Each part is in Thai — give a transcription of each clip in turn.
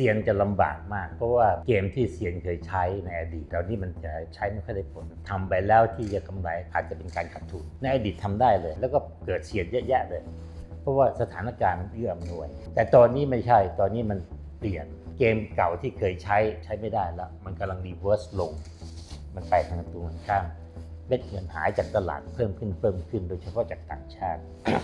เซียนจะลำบากมาก เพราะว่าเกมที่เซียนเคยใช้ในอดีตแล้วนี่มันจะใช้ไม่ค่อยได้ผลทำไปแล้วที่จะกำไรอาจจะเป็นการขาดทุนในอดีตทำได้เลย แล้วก็เกิดเซียนเยอะแยะเลย เพราะว่าสถานการณ์เอื้ออำนวย แต่ตอนนี้ไม่ใช่ตอนนี้มันเปลี่ยนเกมเก่าที่เคยใช้ใช้ไม่ได้แล้ว มันกำลังรีเวิร์สลง มันไปทางตรงกันข้าม เม็ดเงินหายจากตลาดเพิ่มขึ้นเพิ่มขึ้น โดยเฉพาะจากต่างชาติ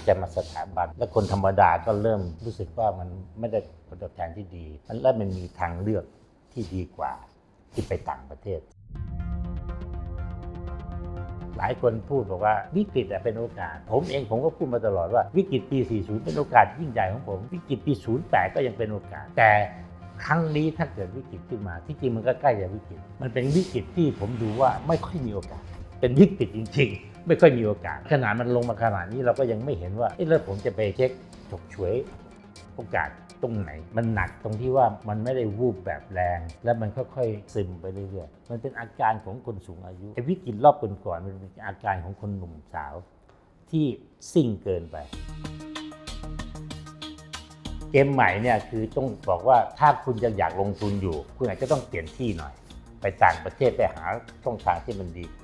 จะมาสถาบัน และคนธรรมดาก็เริ่มรู้สึกว่ามันไม่ได้ผลตอบแทนที่ดีมันเริ่มมันมีทางเลือกที่ดีกว่าที่ไปต่างประเทศ หลายคนพูดบอกว่าวิกฤตเป็นโอกาส ผมเองผมก็พูดมาตลอดว่าวิกฤตปี 40 เป็นโอกาสยิ่งใหญ่ของผม วิกฤตปี 08 ก็ยังเป็นโอกาส แต่ครั้งนี้ถ้าเกิดวิกฤตขึ้นมา ที่จริงมันก็ใกล้จะวิกฤต มันเป็นวิกฤตที่ผมดูว่าไม่ค่อยมีโอกาส เป็นวิกฤตจริง ๆ ไม่ค่อยมีโอกาส ขนาดมันลงมาขนาดนี้เราก็ยังไม่เห็นว่าเอ๊ะแล้วผมจะไปเช็คฉกฉวยโอกาสตรงไหน มันหนักตรงที่ว่ามันไม่ได้วูบแบบแรง แล้วมันค่อยๆซึมไปเรื่อยๆมันเป็นอาการของคนสูงอายุไอ้วิกฤตรอบก่อนๆมันเป็นอาการของคนหนุ่มสาว ที่ซิ่งเกินไปเกมใหม่เนี่ยคือต้องบอกว่าถ้าคุณจะอยากลงทุนอยู่ คุณอาจจะต้องเปลี่ยนที่หน่อย ไปต่างประเทศไปหาช่องทางที่มันดีกว่า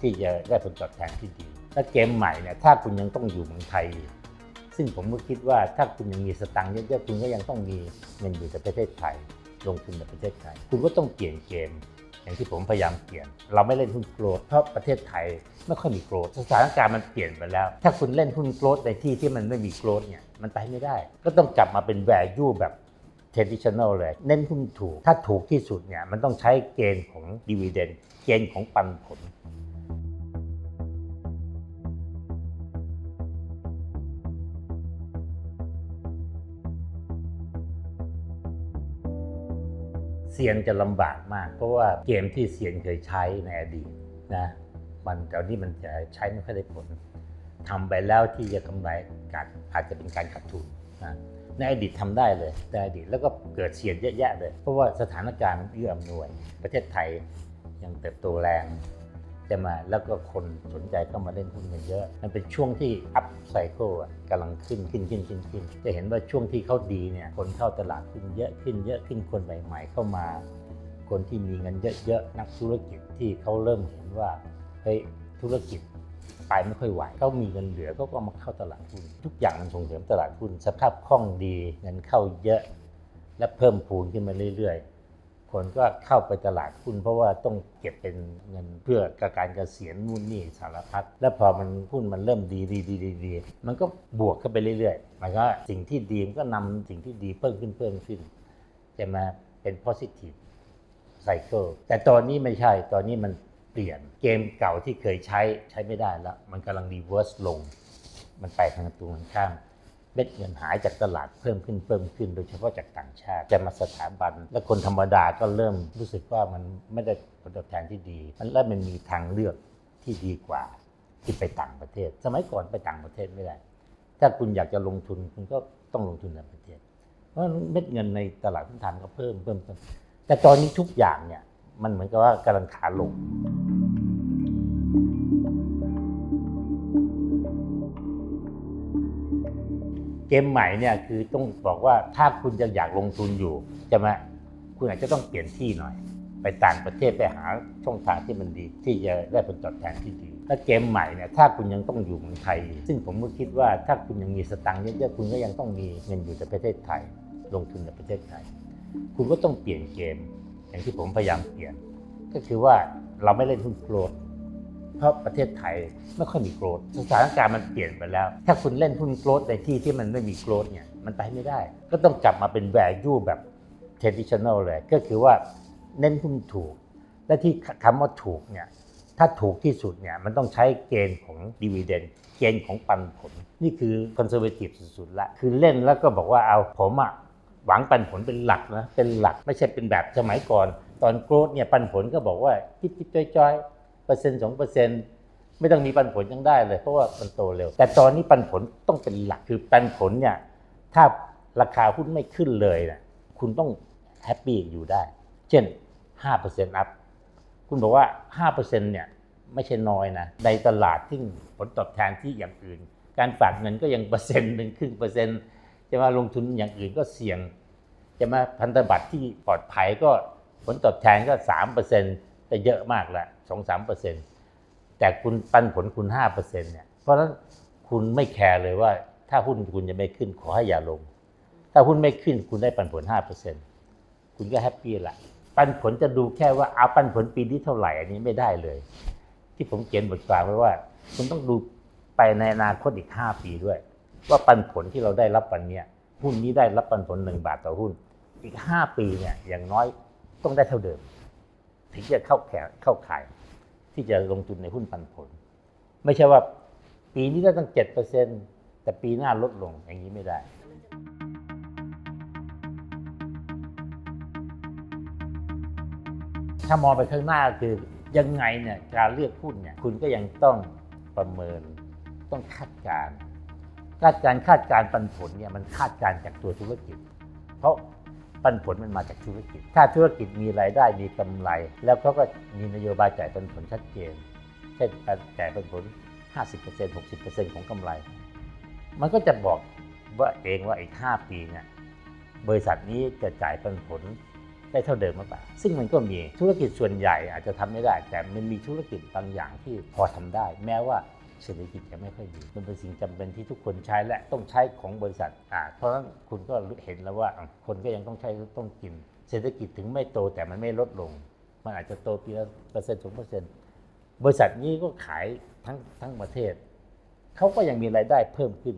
ที่จะได้ผลตอบแทนที่ดี และเกมใหม่เนี่ยถ้าคุณยังต้องอยู่เมืองไทย ซึ่งผมก็คิดว่าถ้าคุณยังมีสตังค์เยอะๆคุณก็ยังต้องมีเงินอยู่ในประเทศไทย ลงทุนในประเทศไทย คุณก็ต้องเปลี่ยนเกม อย่างที่ผมพยายามเปลี่ยน เราไม่เล่นหุ้นโกลดเพราะประเทศไทยไม่ค่อยมีโกลดสถานการณ์มันเปลี่ยนไปแล้ว ถ้าคุณเล่นหุ้นโกลดในที่ที่มันไม่มีโกลดเนี่ยมันไปไม่ได้ ก็ต้องกลับมาเป็น value แบบ traditional เลย เน้นหุ้นถูก ถ้าถูกที่สุดเนี่ยมันต้องใช้เกณฑ์ของ dividend เกณฑ์ของปันผล ซียนจะลำบากมาก เพราะว่าเกมที่เซียนเคยใช้ในอดีตนะมันแต่นี้มันจะใช้ไม่ค่อยได้ผลทำไปแล้วที่จะกำไรกาดอาจจะเป็นการขาดทุนนะในอดีตทำได้เลยในอดีตแล้วก็เกิดเซียนเยอะแยะเลย เพราะว่าสถานการณ์เอื้ออำนวย ประเทศไทยยังเติบโตแรง จะมาแล้วก็คนสนใจเข้ามาเล่นหุ้นกันเยอะ มันเป็นช่วงที่อัพไซเคิลกำลังขึ้นขึ้นขึ้นขึ้นขึ้น จะเห็นว่าช่วงที่เขาดีเนี่ยคนเข้าตลาดหุ้นเยอะขึ้นเยอะขึ้นคนใหม่ๆเข้ามา คนที่มีเงินเยอะๆนักธุรกิจที่เขาเริ่มเห็นว่าเฮ้ยธุรกิจไปไม่ค่อยไหวเขามีเงินเหลือเขาก็มาเข้าตลาดหุ้นทุกอย่างมันส่งเสริมตลาดหุ้นสภาพคล่องดีเงินเข้าเยอะ และเพิ่มพูนขึ้นมาเรื่อยๆ คนก็เข้าไปตลาดหุ้นเพราะว่าต้องเก็บเป็นเงินเพื่อการเกษียณนู่นนี่สารพัดแล้วพอมันหุ้นมันเริ่มดีดีดีดีดีมันก็บวกขึ้นไปเรื่อยๆมันก็สิ่งที่ดีมันก็นำสิ่งที่ดีเพิ่มขึ้นเพิ่มขึ้นจะมาเป็น positive ไซเคิลแต่ตอนนี้ไม่ใช่ตอนนี้มันเปลี่ยนเกมเก่าที่เคยใช้ใช้ไม่ได้แล้ว มันกำลังรีเวิร์สลง มันไปทางตรงกันข้าม เม็ดเงินหายจากตลาดเพิ่มขึ้นเพิ่มขึ้น โดยเฉพาะจากต่างชาติจะมาสถาบัน และคนธรรมดาก็เริ่มรู้สึกว่ามันไม่ได้ผลตอบแทนที่ดีมันเริ่มมันมีทางเลือกที่ดีกว่าที่ไปต่างประเทศ สมัยก่อนไปต่างประเทศไม่ได้ ถ้าคุณอยากจะลงทุนคุณก็ต้องลงทุนในประเทศ เพราะเม็ดเงินในตลาดหุ้นไทยมันก็เพิ่มเพิ่มแต่ตอนนี้ทุกอย่างเนี่ยมันเหมือนกับว่ากำลังขาลง เกมใหม่เนี่ยคือต้องบอกว่าถ้าคุณจะอยากลงทุนอยู่จะมาคุณอาจจะต้องเปลี่ยนที่หน่อย ไปต่างประเทศไปหาช่องทางที่มันดี ที่จะได้ผลตอบแทนที่ดีและเกมใหม่เนี่ยถ้าคุณยังต้องอยู่เมืองไทย ซึ่งผมก็คิดว่าถ้าคุณยังมีสตังค์เยอะๆคุณก็ยังต้องมีเงินอยู่ในประเทศไทย ลงทุนในประเทศไทย คุณก็ต้องเปลี่ยนเกม อย่างที่ผมพยายามเปลี่ยน ก็คือว่าเราไม่เล่นหุ้นโกลด เพราะประเทศไทยไม่ค่อยมีโกลดสถานการณ์มันเปลี่ยนไปแล้ว ถ้าคุณเล่นหุ้นโกลดในที่ที่มันไม่มีโกลดเนี่ยมันไปไม่ได้ ก็ต้องกลับมาเป็น value แบบ traditional เลย ก็คือว่าเน้นหุ้นถูก และที่คำว่าถูกเนี่ยถ้าถูกที่สุดเนี่ยมันต้องใช้เกณฑ์ของ dividend เกณฑ์ของปันผล นี่คือ conservative สุดๆละ คือเล่นแล้วก็บอกว่าเอาผมอะหวังปันผลเป็นหลักนะเป็นหลักไม่ใช่เป็นแบบสมัยก่อน ตอนโกรดเนี่ยปันผลก็บอกว่าจิ๊บจิ๊บจ้อยจ้อย เปอร์เซ็นต์สองเปอร์เซ็นต์ไม่ต้องมีปันผลยังได้เลย เพราะว่ามันโตเร็ว แต่ตอนนี้ปันผลต้องเป็นหลักคือปันผลเนี่ยถ้าราคาหุ้นไม่ขึ้นเลยนะคุณต้องแฮปปี้อยู่ได้ เช่น5%อัพคุณบอกว่า 5%เนี่ยไม่ใช่น้อยนะในตลาดที่ผลตอบแทนที่อย่างอื่น การฝากเงินก็ยังเปอร์เซ็นต์หนึ่งครึ่งเปอร์เซ็นต์จะมาลงทุนอย่างอื่นก็เสี่ยง จะมาพันธบัตรที่ปลอดภัยก็ผลตอบแทนก็สามเปอร์เซ็นต์ จะเยอะมากละสองสามเปอร์เซ็นต์แต่คุณปันผลคุณห้าเปอร์เซ็นต์เนี่ยเพราะฉะนั้นคุณไม่แคร์เลยว่า ถ้าหุ้นคุณจะไม่ขึ้นขอให้อย่าลง ถ้าหุ้นไม่ขึ้นคุณได้ปันผลห้าเปอร์เซ็นต์คุณก็แฮปปี้ละปันผลจะดูแค่ว่าเอาปันผลปีนี้เท่าไหร่อันนี้ไม่ได้เลย ที่ผมเขียนบทความไว้ว่า คุณต้องดูไปในอนาคตอีกห้าปีด้วย ว่าปันผลที่เราได้รับวันเนี้ยหุ้นนี้ได้รับปันผลหนึ่งบาทต่อหุ้น อีกห้าปีเนี่ยอย่างน้อยต้องได้เท่าเดิม ถึงจะเข้าแขกเข้าขาย ที่จะลงทุนในหุ้นปันผล ไม่ใช่ว่าปีนี้ได้ตั้งเจ็ดเปอร์เซ็นแต่ปีหน้าลดลงอย่างนี้ไม่ได้ถ้ามองไปข้างหน้าคือยังไงเนี่ยการเลือกหุ้นเนี่ยคุณก็ยังต้องประเมินต้องคาดการ คาดการคาดการปันผลเนี่ยมันคาดการจากตัวธุรกิจ เพราะ ปันผลมันมาจากธุรกิจ ถ้าธุรกิจมีรายได้มีกำไร แล้วเขาก็มีนโยบายจ่ายปันผลชัดเจน เช่นการจ่ายปันผล 50% 60%ของกำไร มันก็จะบอกว่าเองว่าอีก 5 ปีเนี่ยบริษัทนี้จะจ่ายปันผลได้เท่าเดิมหรือเปล่า ซึ่งมันก็มีธุรกิจส่วนใหญ่อาจจะทำไม่ได้ แต่มันมีธุรกิจบางอย่างที่พอทำได้ แม้ว่า เศรษฐกิจยังไม่ค่อยดี มันเป็นสิ่งจำเป็นที่ทุกคนใช้และต้องใช้ของบริษัทอ่าเพราะฉะนั้นคุณก็เห็นแล้วว่าคนก็ยังต้องใช้ต้องกิน เศรษฐกิจถึงไม่โตแต่มันไม่ลดลง มันอาจจะโตปีละเปอร์เซ็นต์สองเปอร์เซ็นต์บริษัทนี้ก็ขายทั้งทั้งประเทศเขาก็ยังมีรายได้เพิ่มขึ้น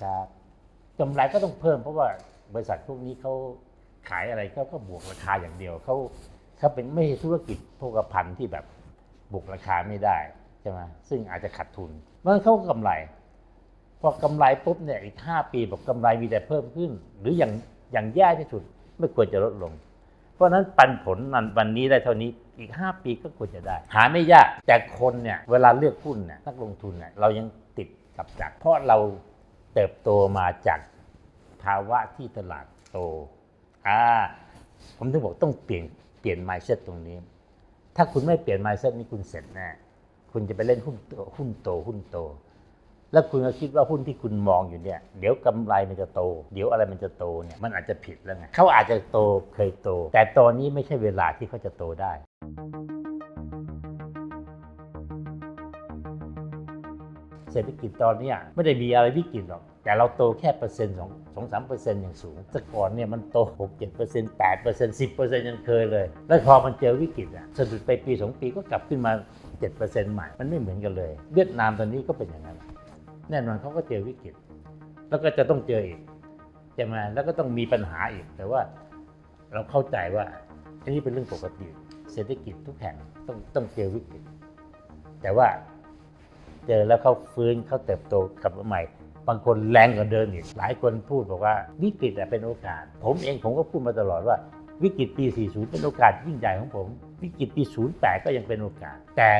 ช้าๆกำไรก็ต้องเพิ่มเพราะว่าบริษัทพวกนี้เขาขายอะไรเขาก็บวกราคาอย่างเดียวเขาเขาเป็นไม่ใช่ธุรกิจโภคภัณฑ์ที่แบบบวกราคาไม่ได้ ใช่ไหมซึ่งอาจจะขาดทุนเพราะฉะนั้นเขาก็กำไร พอกำไรปุ๊บเนี่ยอีก 5 ปีบอกกำไรมีแต่เพิ่มขึ้น หรืออย่างอย่างแย่ที่สุดไม่ควรจะลดลง เพราะนั้นปันผลนั้นวันนี้ได้เท่านี้อีก 5 ปีก็ควรจะได้ หาไม่ยากแต่คนเนี่ยเวลาเลือกหุ้นเนี่ยนักลงทุนเนี่ยเรายังติดกับดักเพราะเราเติบโตมาจากภาวะที่ตลาดโตอ่าผมถึงบอกต้องเปลี่ยนเปลี่ยน mindset ตรงนี้ ถ้าคุณไม่เปลี่ยน mindset นี้คุณเสร็จแน่ คุณจะไปเล่นหุ้นโตหุ้นโตหุ้นโต แล้วคุณก็คิดว่าหุ้นที่คุณมองอยู่เนี่ย เดี๋ยวกำไรมันจะโต เดี๋ยวอะไรมันจะโตเนี่ยมันอาจจะผิดแล้วไงเขาอาจจะโตเคยโต แต่ตอนนี้ไม่ใช่เวลาที่เขาจะโตได้เศรษฐกิจตอนนี้ไม่ได้มีอะไรวิกฤตหรอก แต่เราโตแค่เปอร์เซ็นต์สองสองสามเปอร์เซ็นต์อย่างสูงแต่ก่อนเนี่ยมันโตหกเจ็ดเปอร์เซ็นต์แปดเปอร์เซ็นต์สิบเปอร์เซ็นต์ยังเคยเลย แล้วพอมันเจอวิกฤตอะสะดุดไปปีสองปีก็กลับขึ้นมา เจ็ดเปอร์เซ็นต์ใหม่ มันไม่เหมือนกันเลย เวียดนามตอนนี้ก็เป็นอย่างนั้น แน่นอนเขาก็เจอวิกฤต แล้วก็จะต้องเจออีกใช่ไหมแล้วก็ต้องมีปัญหาอีก แต่ว่าเราเข้าใจว่าอันนี้เป็นเรื่องปกติ เศรษฐกิจทุกแห่งต้องต้องเจอวิกฤต แต่ว่าเจอแล้วเขาฟื้นเขาเติบโตกลับมาใหม่ บางคนแรงกว่าเดิมอีก หลายคนพูดบอกว่าวิกฤตเป็นโอกาส ผมเองผมก็พูดมาตลอดว่าวิกฤตปี 40 เป็นโอกาสยิ่งใหญ่ของผม วิกฤตปี08 ก็ยังเป็นโอกาส แต่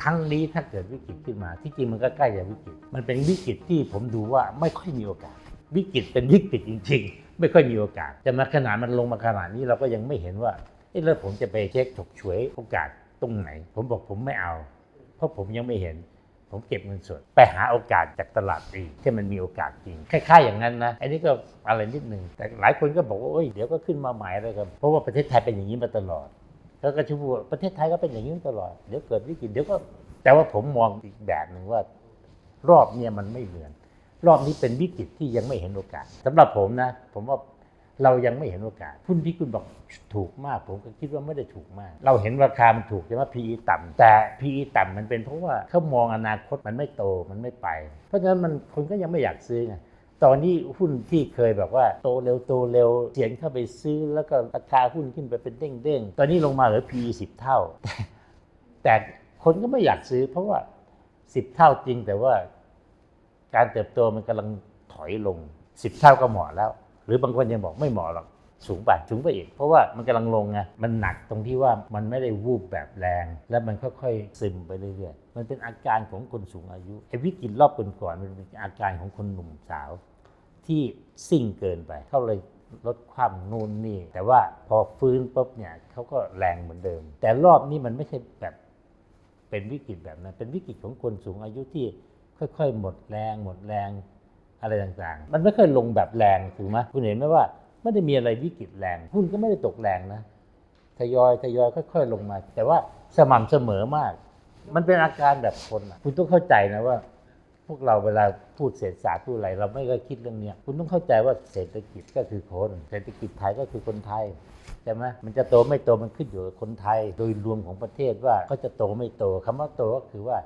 ครั้งนี้ถ้าเกิดวิกฤตขึ้นมาที่จริงมันก็ใกล้จะวิกฤต มันเป็นวิกฤตที่ผมดูว่าไม่ค่อยมีโอกาส วิกฤตเป็นวิกฤตจริง ๆ ไม่ค่อยมีโอกาสแต่มาขนาดมันลงมาขนาดนี้เราก็ยังไม่เห็นว่าเอ๊ะแล้วผมจะไปเช็คฉกฉวยโอกาสตรงไหน ผมบอกผมไม่เอา เพราะผมยังไม่เห็น ผมเก็บเงินสดไปหาโอกาสจากตลาดดีที่มันมีโอกาสจริงคล้ายๆอย่างนั้นนะอันนี้ก็อะไรนิดหนึ่งแต่หลายคนก็บอกว่าเอ้ยเดี๋ยวก็ขึ้นมาใหม่เลยครับเพราะว่าประเทศไทยเป็นอย่างนี้มาตลอด แล้วก็ชูว่าประเทศไทยก็เป็นอย่างนี้ตลอด เดี๋ยวเกิดวิกฤตเดี๋ยวก็ แต่ว่าผมมองอีกแบบหนึ่งว่า รอบเนี้มันไม่เหมือน รอบนี้เป็นวิกฤตที่ยังไม่เห็นโอกาสสำหรับผมนะ ผมว่าเรายังไม่เห็นโอกาสหุ้นที่คุณบอกถูกมาก ผมก็คิดว่าไม่ได้ถูกมาก เราเห็นราคามันถูกใช่ไหม PE ต่ำแต่ PE ต่ำมันเป็นเพราะว่าเขามองอนาคตมันไม่โตมันไม่ไป เพราะฉะนั้นมันคนก็ยังไม่อยากซื้อไง ตอนนี้หุ้นที่เคยแบบว่าโตเร็วโตเร็วเสียงเข้าไปซื้อแล้วก็ราคาหุ้นขึ้นไปเป็นเด้งๆ ตอนนี้ลงมาเหลือ PE 10 เท่า แต่คนก็ไม่อยากซื้อ เพราะว่า 10 เท่าจริงแต่ว่าการเติบโตมันกำลังถอยลง 10 เท่าก็เหมาะแล้ว หรือบางคนยังบอกไม่เหมาะหรอกสูงไปสูงไปอีก เพราะว่ามันกำลังลงไงมันหนักตรงที่ว่ามันไม่ได้วูบแบบแรง แล้วมันค่อยๆซึมไปเรื่อยๆมันเป็นอาการของคนสูงอายุไอ้วิกฤตรอบก่อนๆมันเป็นอาการของคนหนุ่มสาว ที่ซิ่งเกินไป เขาเลยลดความนู่นนี่ แต่ว่าพอฟื้นปุ๊บเนี่ยเขาก็แรงเหมือนเดิม แต่รอบนี้มันไม่ใช่แบบเป็นวิกฤตแบบนั้น เป็นวิกฤตของคนสูงอายุที่ค่อยๆ หมดแรง หมดแรงอะไรต่างๆ มันไม่เคยลงแบบแรงถูกไหมคุณเห็นไหมว่าไม่ได้มีอะไรวิกฤตแรงหุ้นก็ไม่ได้ตกแรงนะทยอยทยอยค่อยๆลงมา แต่ว่าสม่ำเสมอมาก มันเป็นอาการแบบคนคุณต้องเข้าใจนะว่า วกเราเวลาพูดเศรษฐศาสตร์พูดอะไรเราไม่ก็คิดเรื่องเนี้ยคุณต้องเข้าใจว่าเศรษฐกิจก็คือคน เศรษฐกิจไทยก็คือคนไทยใช่ไหมมันจะโตไม่โตมันขึ้นอยู่กับคนไทย โดยรวมของประเทศว่าเขาจะโตไม่โตคำว่าโตก็คือว่า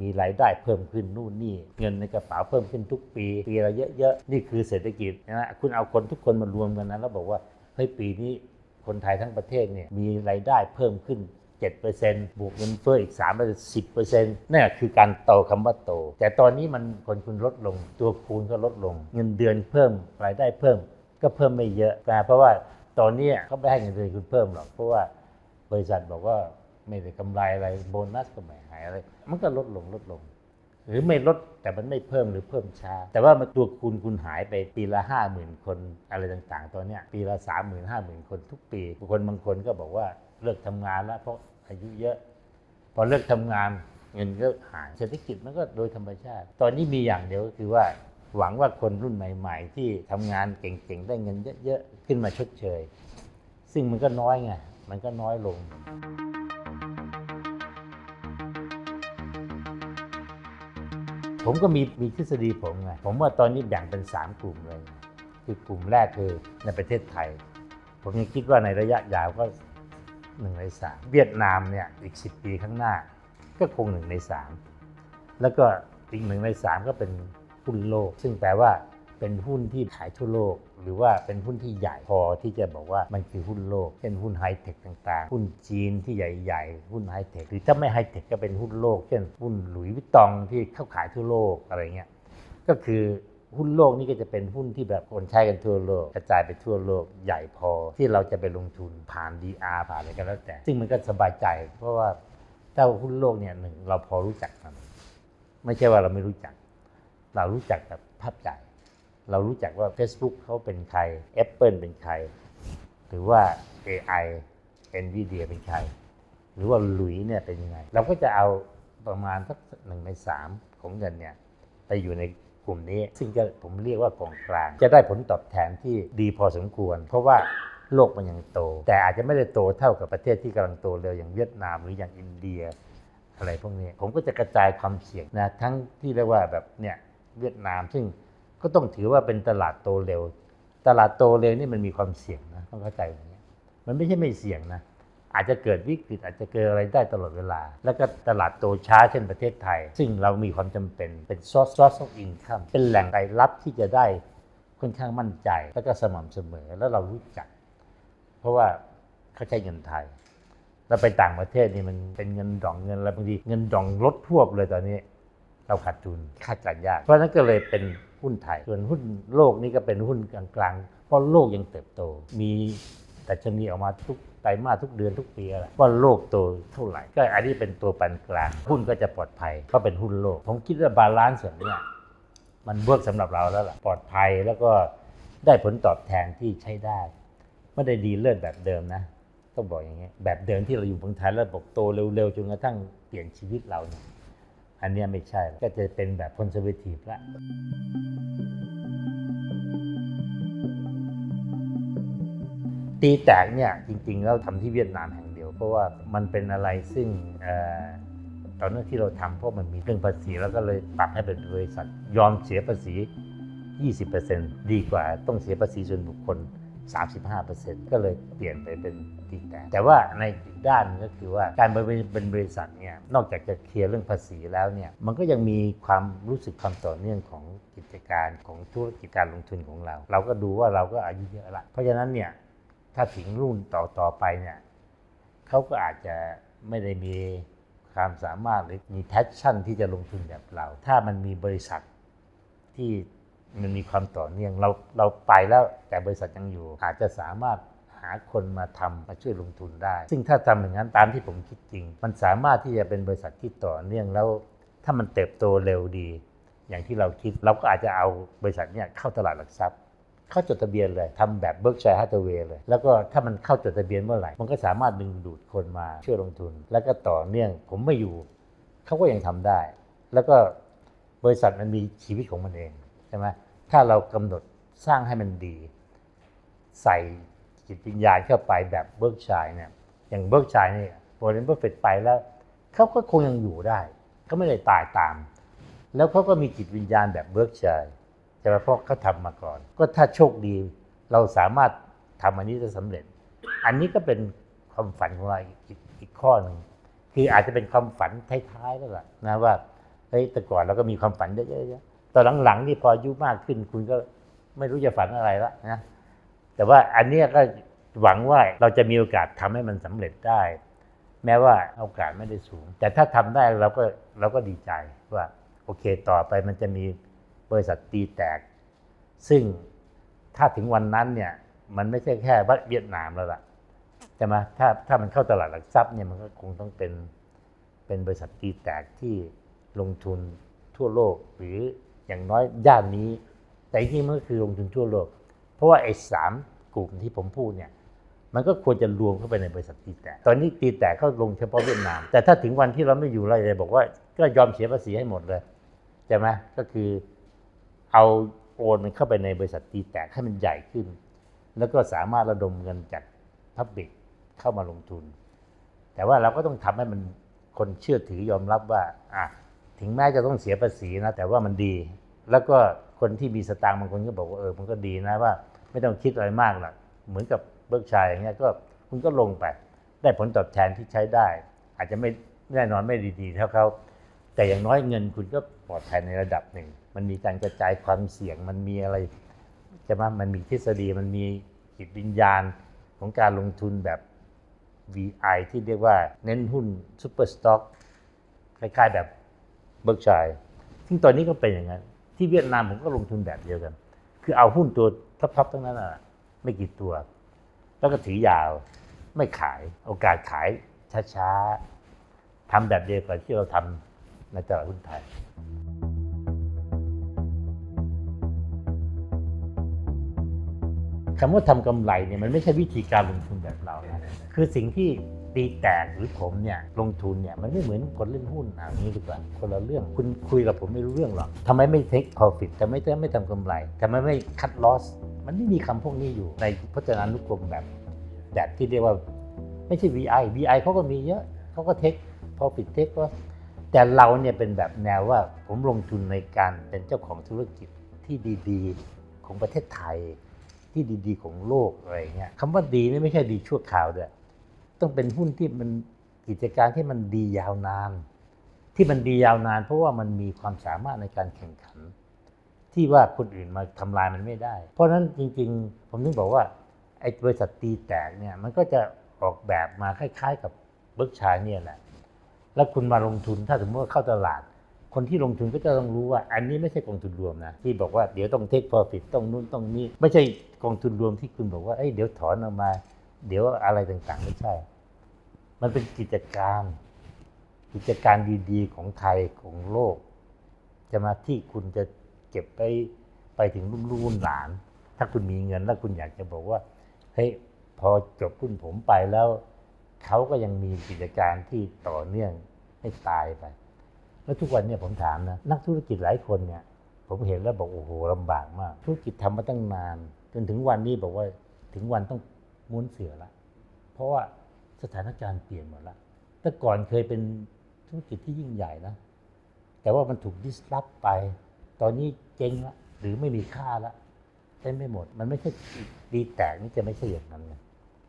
มีรายได้เพิ่มขึ้นนู่นนี่เงินในกระเป๋าเพิ่มขึ้นทุกปีปีละเยอะๆนี่คือเศรษฐกิจนะฮะคุณเอาคนทุกคนมารวมกันนะแล้วบอกว่าเฮ้ยปีนี้คนไทยทั้งประเทศเนี่ยมีรายได้เพิ่มขึ้น 7%บวกเงินเฟ้ออีก3 10%นั่นคือการโตคำว่าโต แต่ตอนนี้มันคนคุณลดลง ตัวคูณก็ลดลง เงินเดือนเพิ่มรายได้เพิ่ม ก็เพิ่มไม่เยอะนะเพราะว่าตอนนี้เขาไม่ให้เงินเดือนคุณเพิ่มหรอกเพราะว่าบริษัทบอกว่าไม่ได้กำไรอะไรโบนัสก็ไม่หายอะไร มันก็ลดลงลดลง หรือไม่ลดแต่มันไม่เพิ่มหรือเพิ่มช้า แต่ว่ามันตัวคูณคุณหายไปปีละห้าหมื่นคนอะไรต่างๆ ตอนเนี้ยปีละสามหมื่นห้าหมื่นคนทุกปี คนบางคนก็บอกว่า เลิกทำงานแล้วเพราะอายุเยอะ พอเลิกทำงานเงินก็หายเศรษฐกิจมันก็โดยธรรมชาติ ตอนนี้มีอย่างเดียวก็คือว่าหวังว่าคนรุ่นใหม่ ๆ ที่ทำงานเก่งๆได้เงินเยอะๆขึ้นมาชดเชย ซึ่งมันก็น้อยไงมันก็น้อยลงผมก็มีมีทฤษฎีผมไงผมว่าตอนนี้แบ่งเป็น 3 กลุ่มเลย คือกลุ่มแรกคือในประเทศไทย ผมยังคิดว่าในระยะยาวก็ หนึ่งในสามเวียดนามเนี่ยอีก 10 ปีข้างหน้า ก็คงหนึ่งในสามแล้วก็อีกหนึ่งในสามก็เป็นหุ้นโลก ซึ่งแปลว่าเป็นหุ้นที่ขายทั่วโลก หรือว่าเป็นหุ้นที่ใหญ่พอที่จะบอกว่ามันคือหุ้นโลก เช่นหุ้นไฮเทคต่างๆ หุ้นจีนที่ใหญ่ๆ หุ้นไฮเทคหรือถ้าไม่ไฮเทคก็เป็นหุ้นโลก เช่นหุ้นหลุยส์วิตตองที่เข้าขายทั่วโลกอะไรเงี้ยก็คือ หุ้นโลกนี่ก็จะเป็นหุ้นที่แบบคนใช้กันทั่วโลก กระจายไปทั่วโลกใหญ่พอ ที่เราจะไปลงทุนผ่าน DR ผ่านอะไรก็แล้วแต่ ซึ่งมันก็สบายใจ เพราะว่าถ้าหุ้นโลกเนี่ยหนึ่งเราพอรู้จักมัน ไม่ใช่ว่าเราไม่รู้จัก เรารู้จักแบบภาพใหญ่เรารู้จักว่า Facebook เขาเป็นใคร Apple เป็นใคร หรือว่า AI NVIDIA เป็นใคร หรือว่าหลุยเนี่ยเป็นยังไง เราก็จะเอาประมาณสักหนึ่งในสามของเงินเนี่ยไปอยู่ใน กลุ่มนี้ ซึ่งจะผมเรียกว่ากองกลาง จะได้ผลตอบแทนที่ดีพอสมควร เพราะว่าโลกมันยังโต แต่อาจจะไม่ได้โตเท่ากับประเทศที่กำลังโตเร็วอย่างเวียดนามหรืออย่างอินเดีย อะไรพวกนี้ ผมก็จะกระจายความเสี่ยงนะทั้งที่เรียกว่าแบบเนี่ยเวียดนามซึ่งก็ต้องถือว่าเป็นตลาดโตเร็ว ตลาดโตเร็วนี่มันมีความเสี่ยงนะต้องเข้าใจอย่างนี้มันไม่ใช่ไม่เสี่ยงนะ อาจจะเกิดวิกฤตอาจจะเกิดอะไรได้ตลอดเวลา แล้วก็ตลาดโตช้าเช่นประเทศไทย ซึ่งเรามีความจำเป็นเป็น source source of income เป็นแหล่งรายรับที่จะได้ค่อนข้างมั่นใจ แล้วก็สม่ำเสมอแล้วเรารู้จัก เพราะว่าเขาใช้เงินไทยเราไปต่างประเทศนี่มันเป็นเงินดองเงินอะไรบางทีเงินดองลดทวบเลยตอนนี้ เราขาดทุนคาดการยาก เพราะฉะนั้นก็เลยเป็นหุ้นไทย ส่วนหุ้นโลกนี่ก็เป็นหุ้นกลางๆ เพราะโลกยังเติบโต มีแต่ชนีออกมาทุก ไตรมาสทุกเดือนทุกปีอะไรว่าโลกโตเท่าไหร่ ก็อันนี้เป็นตัวปานกลาง หุ้นก็จะปลอดภัยเพราะเป็นหุ้นโลก ผมคิดว่าบาลานซ์ส่วนเนี้ยมันเวิร์กสำหรับเราแล้วล่ะปลอดภัยแล้วก็ได้ผลตอบแทนที่ใช้ได้ ไม่ได้ดีเลิศแบบเดิมนะต้องบอกอย่างเงี้ยแบบเดิมที่เราอยู่เมืองไทยแล้วบอกโตเร็วๆจนกระทั่งเปลี่ยนชีวิตเราเนี่ยอันเนี้ยไม่ใช่ก็จะเป็นแบบคอนเซอร์เวทีฟละ ตีแตกเนี่ยจริงๆแล้วทำที่เวียดนามแห่งเดียว เพราะว่ามันเป็นอะไรซึ่งออตอนนั้นที่เราทำเพราะมันมีเรื่องภาษีแล้วก็เลยปรับให้เป็นบริษัทยอมเสียภาษี 20%ดีกว่าต้องเสียภาษีส่วนบุคคล 35%ก็เลยเปลี่ยนไปเป็นตีแตกแต่ว่าในอีกด้านก็คือว่าการเป็นบริษัทเนี่ยนอกจากจะเคลียร์เรื่องภาษีแล้วเนี่ยมันก็ยังมีความรู้สึกความต่อเนื่องของกิจการของธุรกิจการลงทุนของเรา เราก็ดูว่าเราก็อายุเยอะละเพราะฉะนั้นเนี่ย ถ้าถึงรุ่นต่อต่อไปเนี่ยเขาก็อาจจะไม่ได้มีความสามารถหรือมีแพชชั่นที่จะลงทุนแบบเรา ถ้ามันมีบริษัทที่มันมีความต่อเนื่องเราเราไปแล้วแต่บริษัทยังอยู่ อาจจะสามารถหาคนมาทำมาช่วยลงทุนได้ ซึ่งถ้าทำอย่างนั้นตามที่ผมคิดจริง มันสามารถที่จะเป็นบริษัทที่ต่อเนื่องแล้ว ถ้ามันเติบโตเร็วดี อย่างที่เราคิดเราก็อาจจะเอาบริษัทเนี้เข้าตลาดหลักทรัพย์ เข้าจดทะเบียนเลยทำแบบเบิร์กชัยฮัตเวย์เลย แล้วก็ถ้ามันเข้าจดทะเบียนเมื่อไหร่ มันก็สามารถดึงดูดคนมาช่วยลงทุน แล้วก็ต่อเนื่องผมไม่อยู่เขาก็ยังทำได้ แล้วก็บริษัทมันมีชีวิตของมันเองใช่ไหมถ้าเรากำหนดสร้างให้มันดี ใส่จิตวิญญาณเข้าไปแบบเบิร์กชัยเนี่ยอย่างเบิร์กชัยเนี่ยโบรเนเบอร์เฟตไปแล้วเขาก็คงยังอยู่ได้เขาไม่ได้ตายตาม แล้วเขาก็มีจิตวิญญาณแบบเบิร์กชัย ช่ไหมเพราะเขาทำมาก่อน ก็ถ้าโชคดีเราสามารถทำอันนี้จะสำเร็จ อันนี้ก็เป็นความฝันของเราอีกอีกข้อหนึ่งคืออาจจะเป็นความฝันท้ายๆแล้วล่ะนะว่าเฮ้ยแต่ก่อนเราก็มีความฝันเยอะๆตอนหลังๆนี่พออายุมากขึ้นคุณก็ไม่รู้จะฝันอะไรละนะแต่ว่าอันนี้ก็หวังว่าเราจะมีโอกาสทำให้มันสำเร็จได้ แม้ว่าโอกาสไม่ได้สูง แต่ถ้าทำได้เราก็เราก็ดีใจว่าโอเคต่อไปมันจะมี บริษัทตีแตก ซึ่งถ้าถึงวันนั้นเนี่ยมันไม่ใช่แค่เวียดนามแล้วล่ะใช่ไหมถ้าถ้ามันเข้าตลาดหลักทรัพย์เนี่ยมันก็คงต้องเป็นเป็นบริษัทตีแตกที่ลงทุนทั่วโลก หรืออย่างน้อยย่านนี้ แต่จริงมันก็คือลงทุนทั่วโลก เพราะว่าไอ้สามกลุ่มที่ผมพูดเนี่ยมันก็ควรจะรวมเข้าไปในบริษัทตีแตก ตอนนี้ตีแตกเขาลงเฉพาะเวียดนาม แต่ถ้าถึงวันที่เราไม่อยู่เราจะบอกว่าก็ยอมเสียภาษีให้หมดเลยใช่ไหมก็คือ เอาโอนมันเข้าไปในบริษัทตีแตกให้มันใหญ่ขึ้น แล้วก็สามารถระดมเงินจากพับบิกเข้ามาลงทุน แต่ว่าเราก็ต้องทำให้มันคนเชื่อถือยอมรับว่าอะถึงแม้จะต้องเสียภาษีนะ แต่ว่ามันดี แล้วก็คนที่มีสตางค์บางคนก็บอกว่าเออมันก็ดีนะว่า ไม่ต้องคิดอะไรมากหรอกเหมือนกับเบิร์กชัยอย่างเงี้ยก็คุณก็ลงไป ได้ผลตอบแทนที่ใช้ได้ อาจจะไม่แน่นอนไม่ดีๆเท่าเขาแต่อย่างน้อยเงินคุณก็ปลอดภัยในระดับหนึ่ง มันมีการกระจายความเสี่ยงมันมีอะไรใช่ไหมมันมีทฤษฎีมันมีจิตวิญญาณของการลงทุนแบบ VI ที่เรียกว่าเน้นหุ้นซูเปอร์สต็อกคล้ายๆแบบเบิร์กชัยซึ่งตอนนี้ก็เป็นอย่างนั้น ที่เวียดนามผมก็ลงทุนแบบเดียวกัน คือเอาหุ้นตัวทับๆทั้งนั้นอะไม่กี่ตัว แล้วก็ถือยาวไม่ขายโอกาสขายช้าๆทำแบบเดียวกับที่เราทำในตลาดหุ้นไทยำว่าทำกำไรเนี่ยมันไม่ใช่วิธีการลงทุนแบบเรานะคือสิ่งที่ตีแตกหรือผมเนี่ยลงทุนเนี่ยมันไม่เหมือนคนเล่นหุ้นอ่านี้ดีกว่าคนละเรื่องคุณคุยกับผมไม่รู้เรื่องหรอกทำไมไม่เทค profit ทำไมไม่ทำกำไรทำไมไม่คัด loss มันไม่มีคำพวกนี้อยู่ในพจนานุกรมแบบแบบที่เรียกว่าไม่ใช่ VI VI เขาก็มีเยอะเขาก็เทค profit เทค loss แต่เราเนี่ยเป็นแบบแนวว่าผมลงทุนในการเป็นเจ้าของธุรกิจที่ดี ๆ ของประเทศไทย ที่ดีๆ ของโลกอะไรเงี้ยคำว่าดีนี่ไม่ใช่ดีชั่วคราวด้วยต้องเป็นหุ้นที่มันกิจการที่มันดียาวนาน ที่มันดียาวนาน เพราะว่ามันมีความสามารถในการแข่งขัน ที่ว่าคนอื่นมาทำลายมันไม่ได้ เพราะฉะนั้นจริงๆ ผมถึงบอกว่าไอ้บริษัทตีแตกเนี่ยมันก็จะออกแบบมาคล้ายๆ กับเบิร์กชัยเนี่ยแหละแล้วคุณมาลงทุนถ้าสมมติว่าเข้าตลาด คนที่ลงทุนก็จะต้องรู้ว่า อันนี้ไม่ใช่กองทุนรวมนะ ที่บอกว่าเดี๋ยวต้องเทค profit ต้องนู่นต้องนี่ไม่ใช่กองทุนรวมที่คุณบอกว่าเอ้ยเดี๋ยวถอนออกมา เดี๋ยวอะไรต่างๆ ไม่ใช่ มันเป็นกิจการ กิจการดีๆ ของไทยของโลก จะมาที่คุณจะเก็บไปไปถึงรุ่นลูกรุ่นหลาน ถ้าคุณมีเงินแล้วคุณอยากจะบอกว่าเฮ้ยพอจบรุ่นผมไปแล้วเขาก็ยังมีกิจการที่ต่อเนื่องให้ตายไป แล้วทุกวันเนี่ยผมถามนะนักธุรกิจหลายคนเนี่ย ผมเห็นแล้วบอกโอ้โหลำบากมาก ธุรกิจทำมาตั้งนาน จนถึงวันนี้บอกว่าถึงวันต้องม้วนเสือละ เพราะว่าสถานการณ์เปลี่ยนหมดละแต่ก่อนเคยเป็นธุรกิจที่ยิ่งใหญ่นะ แต่ว่ามันถูกดิสลอฟไป ตอนนี้เจ๊งละหรือไม่มีค่าละใช้ไม่หมด มันไม่ใช่ดีแตกนี่จะไม่ใช่อย่างนั้นนะ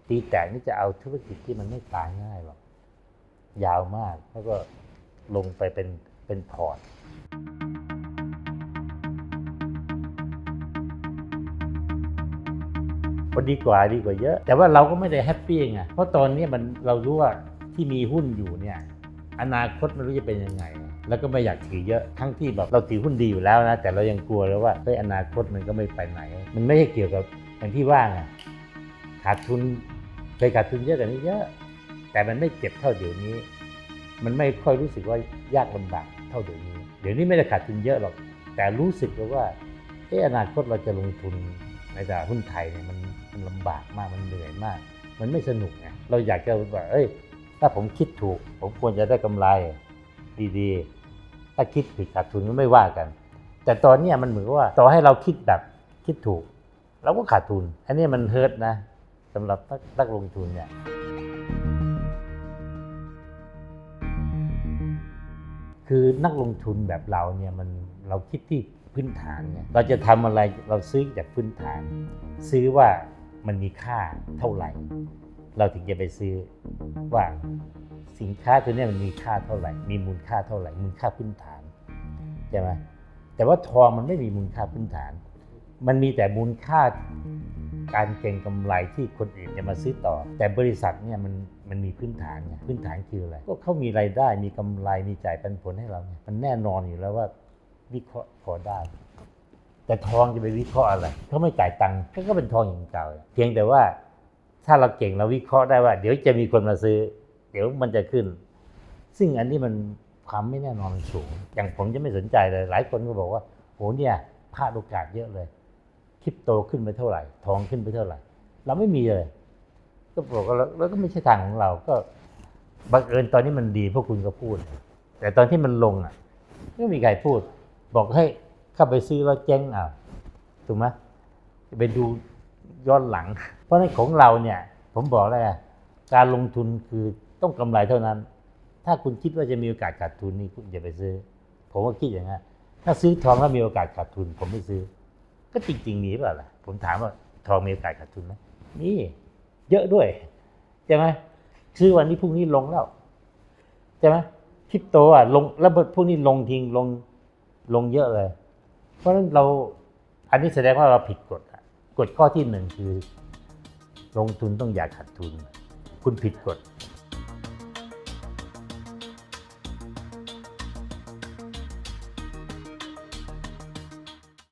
ดีแตกนี่จะเอาธุรกิจที่มันไม่ตายง่ายหรอกยาวมากแล้วก็ลงไปเป็น เป็นพอร์ตพอดีกว่าดีกว่าเยอะ แต่ว่าเราก็ไม่ได้แฮปปี้ไงเพราะตอนนี้มันเรารู้ว่าที่มีหุ้นอยู่เนี่ยอนาคตไม่รู้จะเป็นยังไง แล้วก็ไม่อยากถือเยอะทั้งที่แบบเราถือหุ้นดีอยู่แล้วนะ แต่เรายังกลัวเลยว่าเฮ้ยอนาคตมันก็ไม่ไปไหน มันไม่ใช่เกี่ยวกับอย่างที่ว่าไงขาดทุนเคยขาดทุนเยอะกว่านี้เยอะ แต่มันไม่เจ็บเท่าเดี๋ยวนี้ มันไม่ค่อยรู้สึกว่ายากลำบาก ท่าเดี๋ยวนี้ เดี๋ยวนี้ไม่ได้ขาดทุนเยอะหรอก แต่รู้สึกเลยว่าเอออนาคตเราจะลงทุนในตลาดหุ้นไทยเนี่ยมันมันลำบากมากมันเหนื่อยมาก มันไม่สนุกไงเราอยากจะแบบเอ้ย ถ้าผมคิดถูก ผมควรจะได้กำไรดีๆ ถ้าคิดผิดขาดทุนก็ไม่ว่ากัน แต่ตอนนี้มันเหมือนว่าต่อให้เราคิดแบบคิดถูกเราก็ขาดทุน อันนี้มันเฮิร์ตนะสำหรับกนักลงทุนเนี่ย คือนักลงทุนแบบเราเนี่ยมันเราคิดที่พื้นฐานเนี่ยเราจะทำอะไรเราซื้อจากพื้นฐาน ซื้อว่ามันมีค่าเท่าไหร่ เราถึงจะไปซื้อว่าสินค้าตัวนี้มันมีค่าเท่าไหร่ มีมูลค่าเท่าไหร่ มูลค่าพื้นฐานใช่ไหมแต่ว่าทองมันไม่มีมูลค่าพื้นฐาน มันมีแต่มูลค่าการเก็งกำไรที่คนอื่นจะมาซื้อต่อ แต่บริษัทเนี่ยมันมันมีพื้นฐานไงพื้นฐานคืออะไร ก็เขามีรายได้มีกำไรมีจ่ายปันผลให้เราเนี่ยมันแน่นอนอยู่แล้วว่าวิเคราะห์พอได้ แต่ทองจะไปวิเคราะห์อะไรเขาไม่จ่ายตังค์ก็ก็เป็นทองอย่างเก่าเพียงแต่ว่าถ้าเราเก่งเราวิเคราะห์ได้ว่า เดี๋ยวจะมีคนมาซื้อ เดี๋ยวมันจะขึ้น ซึ่งอันนี้มันความไม่แน่นอนมันสูง อย่างผมจะไม่สนใจเลย หลายคนก็บอกว่าโหเนี่ยพลาดโอกาสเยอะเลย คริปโตขึ้นไปเท่าไหร่ ทองขึ้นไปเท่าไหร่ เราไม่มีเลย ก็บอกว่าแล้วก็ไม่ใช่ทางของเรา ก็บังเอิญตอนนี้มันดีพวกคุณก็พูด แต่ตอนที่มันลงอะไม่มีใครพูด บอกให้เข้าไปซื้อแล้วเจ๊งอะถูกไหมไปดูย้อนหลัง เพราะฉะนั้นของเราเนี่ย ผมบอกแล้วการลงทุนคือต้องกำไรเท่านั้น ถ้าคุณคิดว่าจะมีโอกาสขาดทุนนี่คุณอย่าไปซื้อ ผมว่าคิดอย่างนั้นถ้าซื้อทองแล้วมีโอกาสขาดทุน ผมไม่ซื้อ ก็จริง ๆ มีเปล่าล่ะ ผมถามว่าทองมีโอกาสขาดทุนไหมมีเยอะด้วยใช่ไหมซื้อวันนี้พรุ่งนี้ลงแล้วใช่ไหมคริปโตอะลงแล้วพวกนี้ลงทิ้งลงลงเยอะเลย เพราะฉะนั้นเราอันนี้แสดงว่าเราผิดกฎกฎข้อที่หนึ่งคือ ลงทุนต้องอย่าขาดทุน คุณผิดกฎ